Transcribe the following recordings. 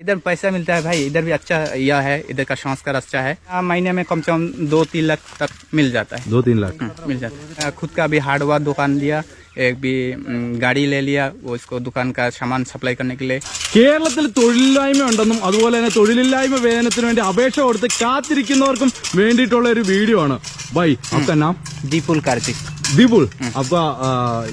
इधर पैसा मिलता है भाई इधर भी अच्छा यह है इधर का संस्कार अच्छा है हाँ, महीने में कम से कम दो तीन लाख तक मिल जाता है दो तीन लाख मिल जाता है खुद का भी हार्डवेयर दुकान लिया एक भी उम, गाड़ी ले लिया वो इसको दुकान का सामान सप्लाई करने के लिए കേരളത്തിൽ തൊഴിലില്ലായ്മ ഉണ്ടെന്നും അതുപോലെ തന്നെ തൊഴിലില്ലായ്മ വേതനത്തിന് വേണ്ടി അപേക്ഷ കൊടുത്ത് കാത്തിരിക്കുന്നവർക്കും വേണ്ടിയിട്ടുള്ള ഒരു വീഡിയോ ആണ് ബൈ आपका नाम दीपुल कार्तिक दीपुल आपका आ,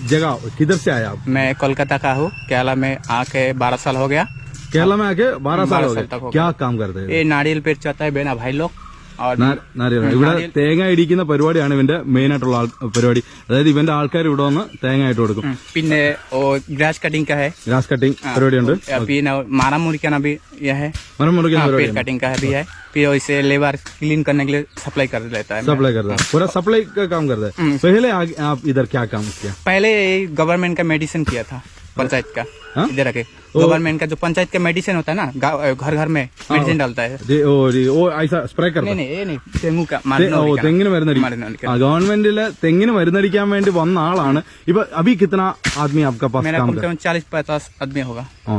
जगह किधर से आया आप मैं कोलकाता का हूँ केरला में आके बारह साल हो गया केरला में आके बारह साल हो साल तक गए हो क्या काम करते हैं ये नारियल पेड़ चाहता है बेना भाई लोग और നാ- നാരികേരം. ഇവിടെ തേങ്ങ ഇടിക്കുന്ന പരിപാടിയാണ് ഇവന്റെ മെയിൻ ആയിട്ടുള്ള ആൾ- പരിപാടി അതായത് ഇവന്റെ ആൾക്കാർ ഇവിടെ വന്ന് തേങ്ങ ആയിട്ട് കൊടുക്കും पिन्ने वो ग्रास कटिंग का है ഗ്രാസ് കട്ടിങ് പരിപാടിയുണ്ട് अभी मारा मुर्गी का भी यह है മരം മുറിക്കുന്ന हाँ, പരിപാടി पेड़ कटिंग का है भी है फिर वैसे लेबर क्लीन करने के लिए सप्लाई कर देता है सप्लाई करता है पूरा सप्लाई का काम करता है पहले आगे आप इधर क्या काम किया पहले गवर्नमेंट का मेडिसिन किया था पंचायत का हाँ? इधर आके गवर्नमेंट का जो पंचायत का मेडिसिन होता है ना गाँव- घर घर में मेडिसिन डालता है जी, ओ जी, ओ ऐसा स्प्रे करता नहीं नहीं ये नहीं डेंगू का തെ- मारने ഓ वाली का। തെങ്ങിന് മരുന്നടി मारने वाली का। ആ ഗവൺമെന്റിലെ തെങ്ങിന് മരുന്നടിക്കാൻ വേണ്ടി വന്ന ആളാണ് ഇപ്പൊ അഭി കിത്തന ആദ്മി आपका पास मेरा काम कम से कम चालीस पचास आदमी होगा ആ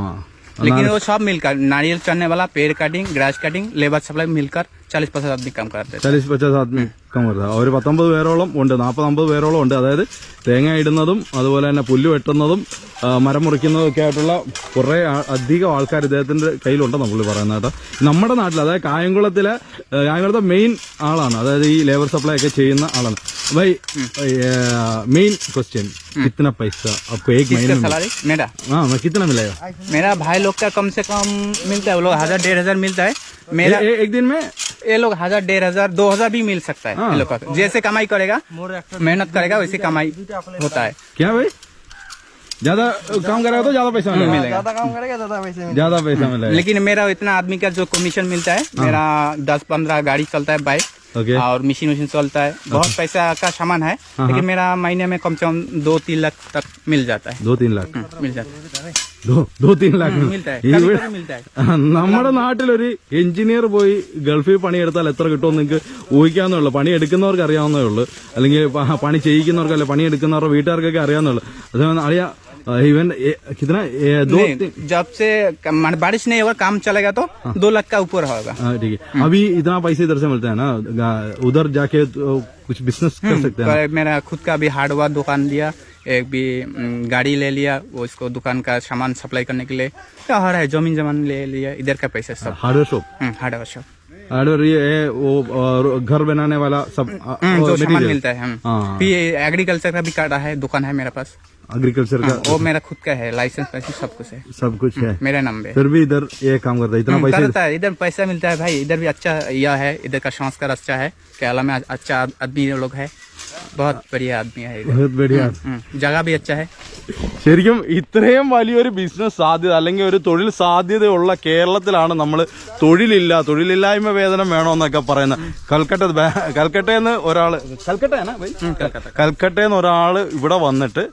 लेकिन वो सब मिलकर नारियल चढ़ने वाला पेड़ cutting grass cutting labour supply मिलकर चालीस पचास आदमी काम कराते हैं ചാലീസ് പച്ചാസ് ആദ്മി കം करता ഒരു പത്തൊമ്പത് പേരോളം ഉണ്ട് നാൽപ്പത് അമ്പത് പേരോളം ഉണ്ട് അതായത് തേങ്ങ ഇടുന്നതും അതുപോലെ തന്നെ പുല്ല് വെട്ടുന്നതും ആ, മരം മുറിക്കുന്നതും ഒക്കെ ആയിട്ടുള്ള കുറെ ആ- അധികം ആൾക്കാർ ഇദ്ദേഹത്തിന്റെ കയ്യിലുണ്ടെന്ന് പുള്ളി പറയുന്നത് കേട്ടോ നമ്മുടെ നാട്ടിൽ അതായത് കായംകുളത്തിലെ ഏ, കായംകുളത്തെ മെയിൻ ആളാണ് അതായത് ഈ ലേബർ സപ്ലൈ ഒക്കെ ചെയ്യുന്ന ആളാണ് भाई मेन क्वेश्चन कितना पैसा आपको एक महीने किसका में सैलरी मेरा हाँ मैं कितना मिलेगा मेरा भाई लोग का कम से कम मिलता है वो लोग हजार डेढ़ हजार मिलता है मेरा ए, एक दिन में ये लोग हज़ार डेढ़ हज़ार दो हज़ार भी मिल सकता है हाँ। ये लोग का। जैसे कमाई करेगा मेहनत करेगा वैसे कमाई होता है। क्या भाई? ज़्यादा काम करेगा तो ज़्यादा पैसा मिलेगा। ज़्यादा काम करेगा ज़्यादा पैसे ज़्यादा पैसा मिलेगा। लेकिन मेरा इतना आदमी का जो कमीशन मिलता है मेरा दस पंद्रह गाड़ी चलता है बाइक ओके और मशीन वशीन चलता है। बहुत पैसा का सामान है लेकिन मेरा महीने में कम से कम दो तीन लाख तक मिल जाता है। दो तीन लाख। मिल जाता है। दो दो तीन लाख मिलता है ഈ कभी ഇവിടെ- कभी मिलता है ആ, നമ്മുടെ നാട്ടിലൊരു എഞ്ചിനീയർ പോയി ഗൾഫിൽ പണിയെടുത്താൽ എത്ര കിട്ടുമെന്ന് നിങ്ങൾക്ക് ഊഹിക്കാവുന്നേ ഉള്ളൂ പണി എടുക്കുന്നവർക്ക് അറിയാവുന്നേ ഉള്ളൂ അല്ലെങ്കിൽ പ- പണി ചെയ്യിക്കുന്നവർക്ക് അല്ലെ പണി എടുക്കുന്നവരുടെ വീട്ടുകാർക്കൊക്കെ അറിയാവുന്നേ ഉള്ളൂ അതേപോലെ അറിയാ ഇവൻ ए- कितना ए, दो नहीं, तीन जब से मान- बारिश नहीं होगा काम चलेगा तो दो लाख का ऊपर होगा हाँ ठीक है अभी इतना पैसे इधर से मिलता है ना गा- उधर जाके तो कुछ बिजनेस कर सकते हैं ना? पर मेरा खुद का भी हार्डवेयर दुकान लिया एक भी गाड़ी ले लिया वो इसको दुकान का सामान सप्लाई करने के लिए क्या हर है ज़मीन जमान ले लिया इधर का पैसा सब। Hardware shop hmm, hardware shop hardware ये है, वो घर बनाने वाला सब हम्म, जो सामान मिलता है हाँ। फिर एग्रीकल्चर का भी कार्ड है दुकान है मेरे पास। एग्रीकल्चर का? वो मेरा खुद का है लाइसेंस लाइसेंस सब कुछ है। सब कुछ है। मेरा नाम पे फिर भी इधर ये काम करता है इतना हम्म, पैसा करता है इधर पैसा मिलता है भाई इधर भी अच्छा यह है इधर का संस्कार अच्छा है। केरला में अच्छा आदमी लोग है। बहुत बढ़िया आदमी है इधर बहुत बढ़िया हम्म, जगह भी अच्छा है ശരിക്കും ഇത്രയും വലിയൊരു ബിസിനസ് സാധ്യത അല്ലെങ്കിൽ ഒരു തൊഴിൽ സാധ്യതയുള്ള കേരളത്തിലാണ് നമ്മൾ തൊഴിലില്ല തൊഴിലില്ലായ്മ വേതനം വേണമെന്നൊക്കെ പറയുന്നത് കൽക്കട്ട ബേ- കൽക്കട്ടയിൽ ഒരാള് കൽക്കട്ടയാണ് കൽക്കട്ടയിൽ ഒരാള് ഇവിടെ വന്നിട്ട്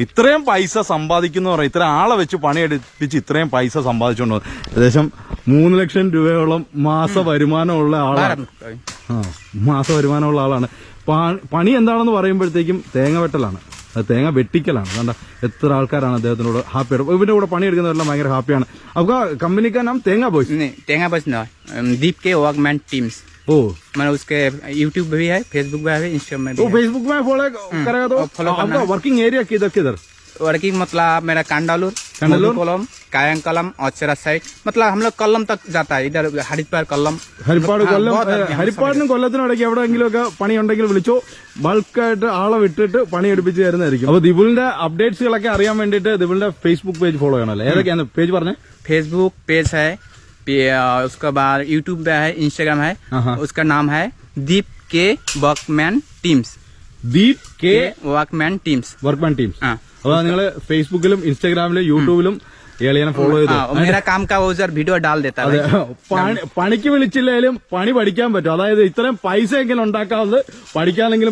ഇത്രയും പൈസ സംപാദിക്കുന്ന പറയാം ഇത്ര ആളെ വെച്ച് പണിയെടുപ്പിച്ച് ഇത്രയും പൈസ സമ്പാദിച്ചുകൊണ്ട് വന്നു. ഏകദേശം മൂന്ന് ലക്ഷം രൂപയോളം മാസ വരുമാനമുള്ള ആളാണ് ആ മാസ വരുമാനമുള്ള ആളാണ് പാ- പണി എന്താണെന്ന് പറയുമ്പോഴത്തേക്കും തേങ്ങ വെട്ടലാണ് അത് തേങ്ങ വെട്ടിക്കലാണ് കണ്ട എത്ര ആൾക്കാരാണ് അദ്ദേഹത്തിനോട് ഹാപ്പിയാണ് ഇവന്റെ കൂടെ പണിയെടുക്കുന്നവരെല്ലാം ഭയങ്കര ഹാപ്പിയാണ് അപ്പൊ കമ്പനിക്കാർ നാം തേങ്ങ ബോയ്സ് नहीं टेंगा बस ना दीप के वर्कमैन टीम्स ഓ मैंने उसके यूट्यूब पे भी है फेसबुक पे है इंस्टाग्राम में तो भी है फेसबुक में फॉलो करेगा तो follow करना आपका वर्किंग एरिया किधर किधर वर्किंग मतलब मेरा कांडालूर कांडालूर? कलम कायंग कलम औचरा साइड मतलब हम लोग कलम तक जाता है इधर हरिद्वार कलम ഹരിപ്പാട് हाँ, കൊല്ലം बहुत आदमी हम ഹരിപ്പാടിനും കൊല്ലത്തിനും ഇടയ്ക്ക് എവിടെയെങ്കിലും ഒക്കെ പണി ഉണ്ടെങ്കിൽ വിളിച്ചോ ബൾക്കായിട്ട് ആളെ വിട്ടിട്ട് പണി എടുപ്പിച്ച് തരുന്നതായിരിക്കും അപ്പൊ ദിബുലിന്റെ അപ്ഡേറ്റ്സുകളൊക്കെ അറിയാൻ വേണ്ടിയിട്ട് ദിബുലിന്റെ ഫേസ്ബുക്ക് പേജ് ഫോളോ ചെയ്യണമല്ലോ ഏതൊക്കെയാണ് പേജ് പറഞ്ഞേ फेसबुक पेज है फिर, अ, उसके बाद यूट्यूब पे है इंस्टाग्राम है हाँ। उसका नाम है Deep K workman teams Deep K workman teams workman teams हाँ അപ്പൊ നിങ്ങൾ ഫേസ്ബുക്കിലും ഇൻസ്റ്റാഗ്രാമിലും യൂട്യൂബിലും ഏളിയനെ ഫോളോ ചെയ്ത്. വീഡിയോ പണിക്ക് വിളിച്ചില്ലെങ്കിലും പണി പഠിക്കാൻ പറ്റും. അതായത് ഇത്രയും പൈസ എങ്കിലും ഉണ്ടാക്കാവുന്നത് പഠിക്കാനെങ്കിലും